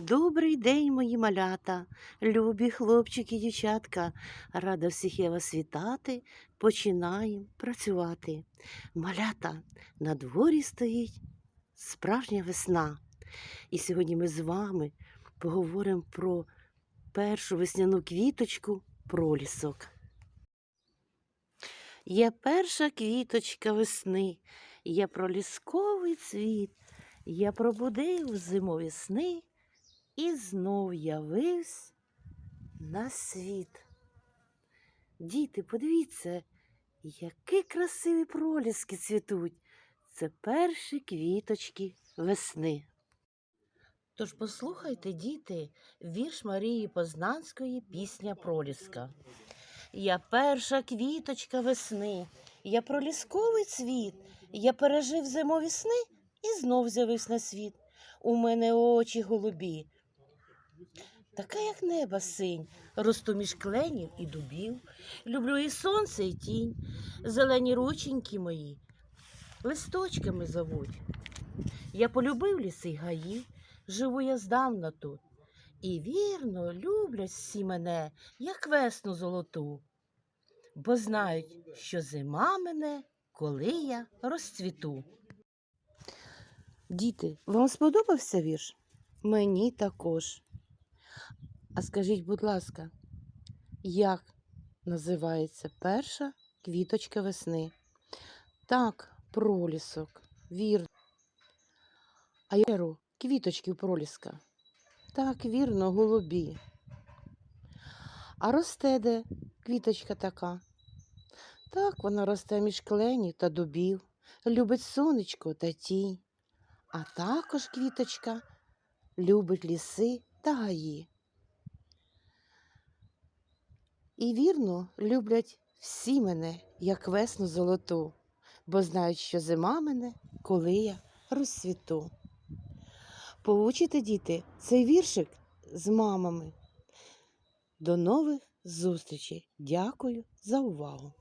Добрий день, мої малята, любі хлопчики, дівчатка. Рада всіх я вас вітати. Починаємо працювати. Малята, на дворі стоїть справжня весна. І сьогодні ми з вами поговоримо про першу весняну квіточку пролісок. Є перша квіточка весни, є пролісковий цвіт, я пробудив зимові сни і знов явився на світ. Діти, подивіться, які красиві проліски цвітуть. Це перші квіточки весни. Тож послухайте, діти, вірш Марії Познанської пісня проліска. Я перша квіточка весни, я пролісковий цвіт, я пережив зимові сни і знов з'явився на світ. У мене очі голубі, така, як неба синь, росту між кленів і дубів. Люблю і сонце, і тінь, зелені рученьки мої, листочками зовуть. Я полюбив ліси й гаї, живу я здавна тут. І вірно люблять всі мене, як весну золоту, бо знають, що зима мене, коли я розцвіту. Діти, вам сподобався вірш? Мені також. А скажіть, будь ласка, як називається перша квіточка весни? Так, пролісок, вірно. А я беру квіточки проліска. Так, вірно, голубі. А росте де квіточка така? Так, вона росте між кленів та дубів, любить сонечко та тінь. А також квіточка любить ліси та гаї. І вірно люблять всі мене, як весну золоту, бо знають, що зима мене, коли я розсвіту. Поучите, діти, цей віршик з мамами. До нових зустрічей. Дякую за увагу.